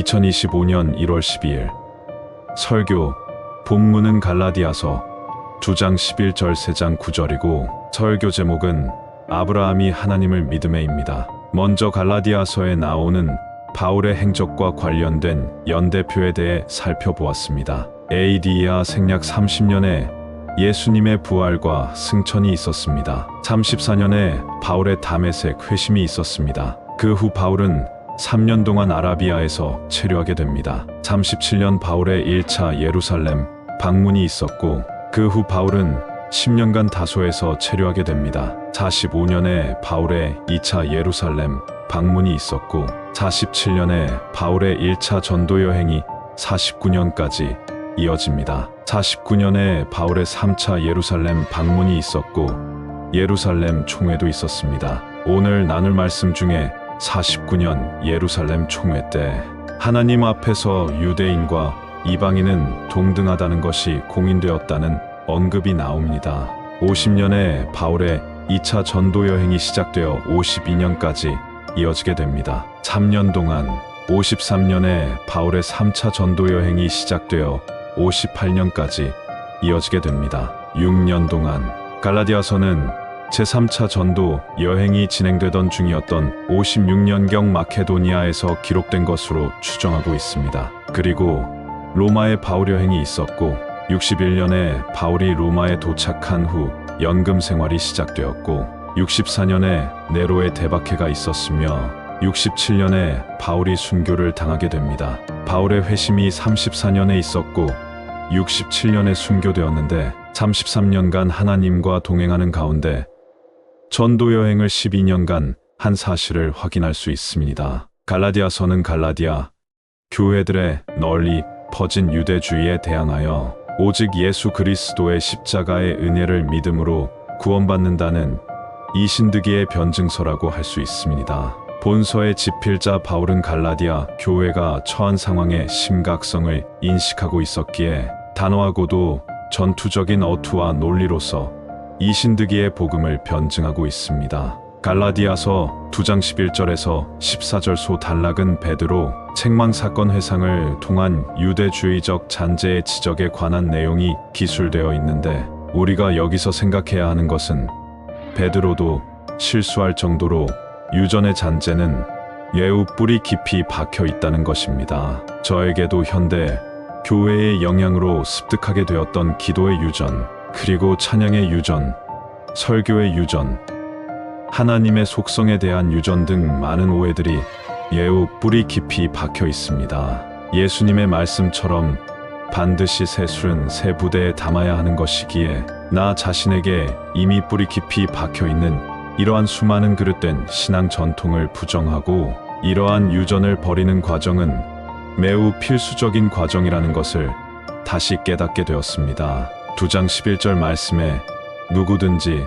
2025년 1월 12일 설교 본문은 갈라디아서 2장 11절 3장 9절이고 설교 제목은 아브라함이 하나님을 믿음에입니다. 먼저 갈라디아서에 나오는 바울의 행적과 관련된 연대표에 대해 살펴보았습니다. AD야 생략 30년에 예수님의 부활과 승천이 있었습니다. 34년에 바울의 담에색 회심이 있었습니다. 그 후 바울은 3년 동안 아라비아에서 체류하게 됩니다. 37년 바울의 1차 예루살렘 방문이 있었고 그 후 바울은 10년간 다소에서 체류하게 됩니다. 45년에 바울의 2차 예루살렘 방문이 있었고 47년에 바울의 1차 전도 여행이 49년까지 이어집니다. 49년에 바울의 3차 예루살렘 방문이 있었고 예루살렘 총회도 있었습니다. 오늘 나눌 말씀 중에 49년 예루살렘 총회 때 하나님 앞에서 유대인과 이방인은 동등하다는 것이 공인되었다는 언급이 나옵니다. 50년에 바울의 2차 전도 여행이 시작되어 52년까지 이어지게 됩니다. 3년 동안 53년에 바울의 3차 전도 여행이 시작되어 58년까지 이어지게 됩니다. 6년 동안 갈라디아서는 제3차 전도 여행이 진행되던 중이었던 56년경 마케도니아에서 기록된 것으로 추정하고 있습니다. 그리고 로마의 바울 여행이 있었고 61년에 바울이 로마에 도착한 후 연금 생활이 시작되었고 64년에 네로의 대박해가 있었으며 67년에 바울이 순교를 당하게 됩니다. 바울의 회심이 34년에 있었고 67년에 순교되었는데 33년간 하나님과 동행하는 가운데 전도 여행을 12년간 한 사실을 확인할 수 있습니다. 갈라디아서는 갈라디아 교회들의 널리 퍼진 유대주의에 대항하여 오직 예수 그리스도의 십자가의 은혜를 믿음으로 구원받는다는 이신득이의 변증서라고 할 수 있습니다. 본서의 집필자 바울은 갈라디아 교회가 처한 상황의 심각성을 인식하고 있었기에 단호하고도 전투적인 어투와 논리로서 이신득이의 복음을 변증하고 있습니다. 갈라디아서 2장 11절에서 14절 소 단락은 베드로 책망 사건 회상을 통한 유대주의적 잔재의 지적에 관한 내용이 기술되어 있는데 우리가 여기서 생각해야 하는 것은 베드로도 실수할 정도로 유전의 잔재는 예우 뿌리 깊이 박혀 있다는 것입니다. 저에게도 현대 교회의 영향으로 습득하게 되었던 기도의 유전, 그리고 찬양의 유전, 설교의 유전, 하나님의 속성에 대한 유전 등 많은 오해들이 예우 뿌리 깊이 박혀 있습니다. 예수님의 말씀처럼 반드시 새 술은 새 부대에 담아야 하는 것이기에 나 자신에게 이미 뿌리 깊이 박혀 있는 이러한 수많은 그릇된 신앙 전통을 부정하고 이러한 유전을 버리는 과정은 매우 필수적인 과정이라는 것을 다시 깨닫게 되었습니다. 두장 11절 말씀에 누구든지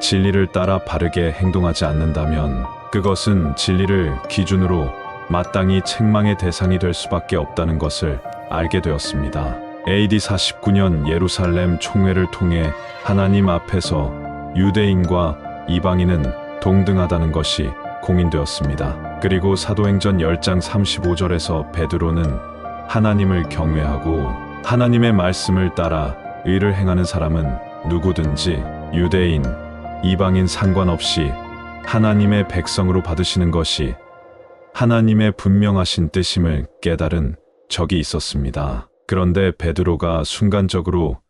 진리를 따라 바르게 행동하지 않는다면 그것은 진리를 기준으로 마땅히 책망의 대상이 될 수밖에 없다는 것을 알게 되었습니다. AD 49년 예루살렘 총회를 통해 하나님 앞에서 유대인과 이방인은 동등하다는 것이 공인되었습니다. 그리고 사도행전 10장 35절에서 베드로는 하나님을 경외하고 하나님의 말씀을 따라 의를 행하는 사람은 누구든지 유대인, 이방인 상관없이 하나님의 백성으로 받으시는 것이 하나님의 분명하신 뜻임을 깨달은 적이 있었습니다. 그런데 베드로가 순간적으로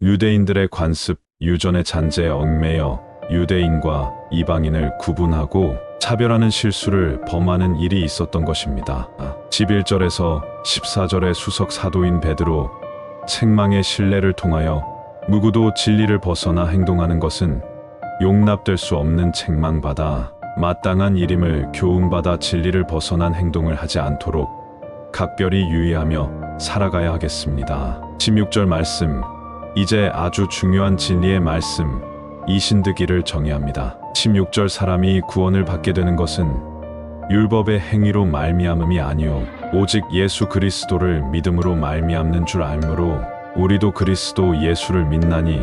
유대인들의 관습, 유전의 잔재에 얽매여 유대인과 이방인을 구분하고 차별하는 실수를 범하는 일이 있었던 것입니다. 11절에서 14절의 수석 사도인 베드로 책망의 신뢰를 통하여 누구도 진리를 벗어나 행동하는 것은 용납될 수 없는 책망받아 마땅한 일임을 교훈받아 진리를 벗어난 행동을 하지 않도록 각별히 유의하며 살아가야 하겠습니다. 16절 말씀 이제 아주 중요한 진리의 말씀 이신득이를 정의합니다. 16절 사람이 구원을 받게 되는 것은 율법의 행위로 말미암음이 아니요 오직 예수 그리스도를 믿음으로 말미암는 줄 알므로 우리도 그리스도 예수를 믿나니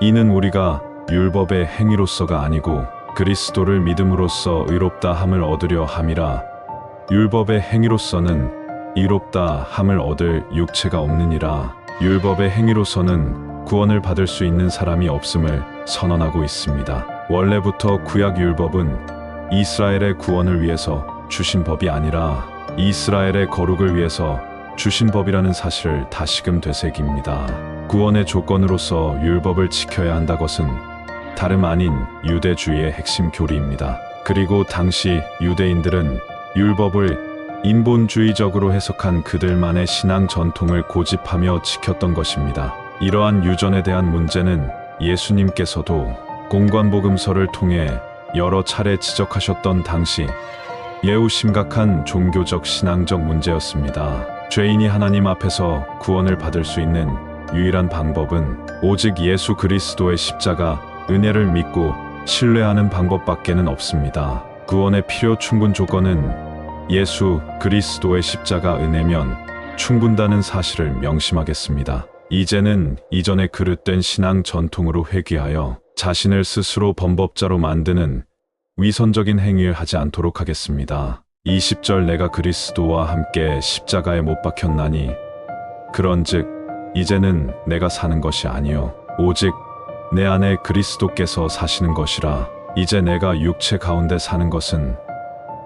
이는 우리가 율법의 행위로서가 아니고 그리스도를 믿음으로써 의롭다 함을 얻으려 함이라 율법의 행위로서는 이롭다 함을 얻을 육체가 없느니라 율법의 행위로서는 구원을 받을 수 있는 사람이 없음을 선언하고 있습니다. 원래부터 구약 율법은 이스라엘의 구원을 위해서 주신 법이 아니라 이스라엘의 거룩을 위해서 주신 법이라는 사실을 다시금 되새깁니다. 구원의 조건으로서 율법을 지켜야 한다 것은 다름 아닌 유대주의의 핵심 교리입니다. 그리고 당시 유대인들은 율법을 인본주의적으로 해석한 그들만의 신앙 전통을 고집하며 지켰던 것입니다. 이러한 유전에 대한 문제는 예수님께서도 공관복음서를 통해 여러 차례 지적하셨던 당시 매우 심각한 종교적 신앙적 문제였습니다. 죄인이 하나님 앞에서 구원을 받을 수 있는 유일한 방법은 오직 예수 그리스도의 십자가 은혜를 믿고 신뢰하는 방법밖에는 없습니다. 구원의 필요 충분 조건은 예수 그리스도의 십자가 은혜면 충분다는 사실을 명심하겠습니다. 이제는 이전에 그릇된 신앙 전통으로 회귀하여 자신을 스스로 범법자로 만드는 위선적인 행위를 하지 않도록 하겠습니다. 20절 내가 그리스도와 함께 십자가에 못 박혔나니 그런즉 이제는 내가 사는 것이 아니요 오직 내 안에 그리스도께서 사시는 것이라 이제 내가 육체 가운데 사는 것은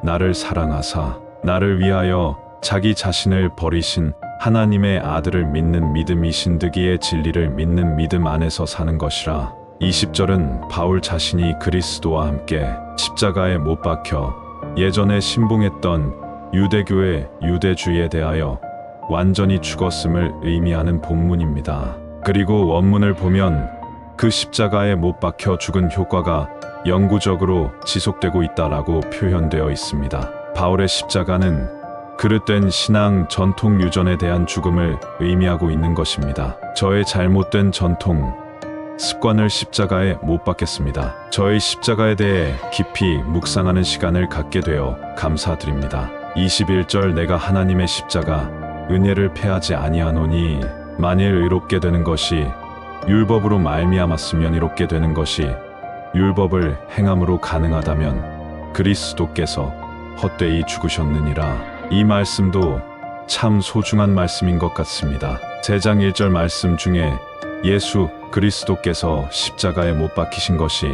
나를 사랑하사 나를 위하여 자기 자신을 버리신 하나님의 아들을 믿는 믿음이신 득이의 진리를 믿는 믿음 안에서 사는 것이라 20절은 바울 자신이 그리스도와 함께 십자가에 못 박혀 예전에 신봉했던 유대교의 유대주의에 대하여 완전히 죽었음을 의미하는 본문입니다. 그리고 원문을 보면 그 십자가에 못 박혀 죽은 효과가 영구적으로 지속되고 있다라고 표현되어 있습니다. 바울의 십자가는 그릇된 신앙 전통 유전에 대한 죽음을 의미하고 있는 것입니다. 저의 잘못된 전통, 습관을 십자가에 못 박겠습니다. 저의 십자가에 대해 깊이 묵상하는 시간을 갖게 되어 감사드립니다. 21절 내가 하나님의 십자가 은혜를 패하지 아니하노니 만일 의롭게 되는 것이 율법으로 말미암았으면 이롭게 되는 것이 율법을 행함으로 가능하다면 그리스도께서 헛되이 죽으셨느니라. 이 말씀도 참 소중한 말씀인 것 같습니다. 제장 1절 말씀 중에 예수 그리스도께서 십자가에 못 박히신 것이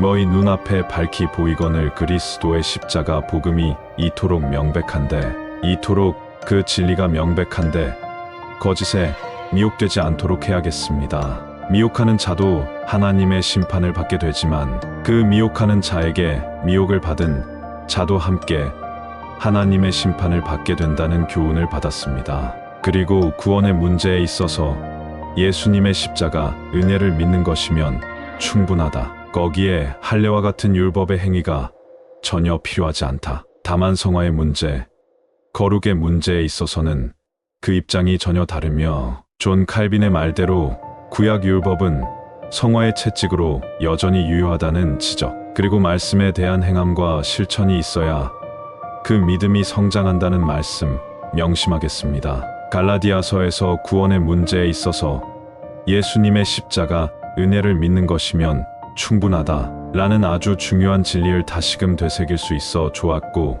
너희 눈앞에 밝히 보이거늘 그리스도의 십자가 복음이 이토록 명백한데 이토록 그 진리가 명백한데 거짓에 미혹되지 않도록 해야겠습니다. 미혹하는 자도 하나님의 심판을 받게 되지만 그 미혹하는 자에게 미혹을 받은 자도 함께 하나님의 심판을 받게 된다는 교훈을 받았습니다. 그리고 구원의 문제에 있어서 예수님의 십자가 은혜를 믿는 것이면 충분하다. 거기에 할례와 같은 율법의 행위가 전혀 필요하지 않다. 다만 성화의 문제, 거룩의 문제에 있어서는 그 입장이 전혀 다르며 존 칼빈의 말대로 구약 율법은 성화의 채찍으로 여전히 유효하다는 지적, 그리고 말씀에 대한 행함과 실천이 있어야 그 믿음이 성장한다는 말씀 명심하겠습니다. 갈라디아서에서 구원의 문제에 있어서 예수님의 십자가 은혜를 믿는 것이면 충분하다 라는 아주 중요한 진리를 다시금 되새길 수 있어 좋았고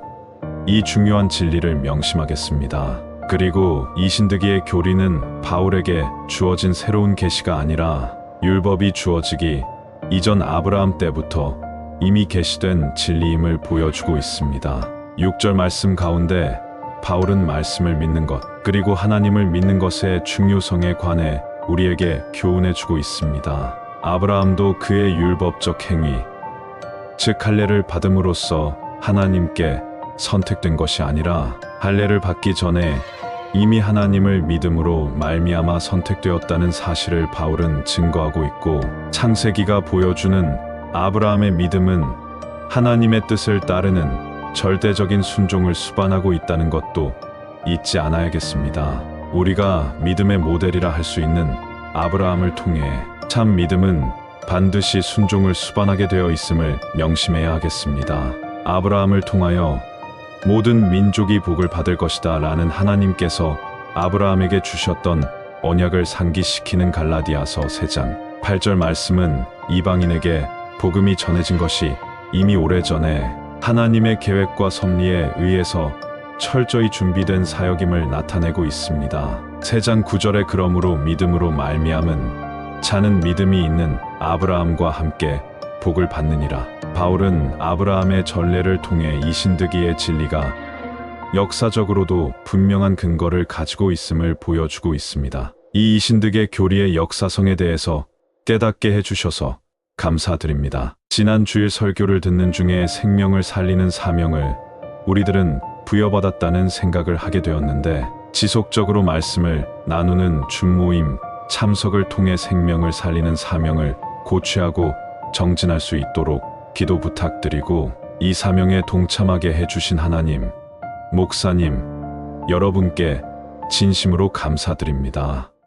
이 중요한 진리를 명심하겠습니다. 그리고 이신득이의 교리는 바울에게 주어진 새로운 계시가 아니라 율법이 주어지기 이전 아브라함 때부터 이미 계시된 진리임을 보여주고 있습니다. 6절 말씀 가운데 바울은 말씀을 믿는 것, 그리고 하나님을 믿는 것의 중요성에 관해 우리에게 교훈해 주고 있습니다. 아브라함도 그의 율법적 행위, 즉 할례를 받음으로써 하나님께 선택된 것이 아니라 할례를 받기 전에 이미 하나님을 믿음으로 말미암아 선택되었다는 사실을 바울은 증거하고 있고 창세기가 보여주는 아브라함의 믿음은 하나님의 뜻을 따르는 절대적인 순종을 수반하고 있다는 것도 잊지 않아야겠습니다. 우리가 믿음의 모델이라 할 수 있는 아브라함을 통해 참 믿음은 반드시 순종을 수반하게 되어 있음을 명심해야 하겠습니다. 아브라함을 통하여 모든 민족이 복을 받을 것이다 라는 하나님께서 아브라함에게 주셨던 언약을 상기시키는 갈라디아서 3장 8절 말씀은 이방인에게 복음이 전해진 것이 이미 오래전에 하나님의 계획과 섭리에 의해서 철저히 준비된 사역임을 나타내고 있습니다. 세장 9절에 그러므로 믿음으로 말미암은 자는 믿음이 있는 아브라함과 함께 복을 받느니라. 바울은 아브라함의 전례를 통해 이신득이의 진리가 역사적으로도 분명한 근거를 가지고 있음을 보여주고 있습니다. 이 이신득의 교리의 역사성에 대해서 깨닫게 해주셔서 감사드립니다. 지난 주일 설교를 듣는 중에 생명을 살리는 사명을 우리들은 부여받았다는 생각을 하게 되었는데 지속적으로 말씀을 나누는 준모임 참석을 통해 생명을 살리는 사명을 고취하고 정진할 수 있도록 기도 부탁드리고 이 사명에 동참하게 해주신 하나님, 목사님, 여러분께 진심으로 감사드립니다.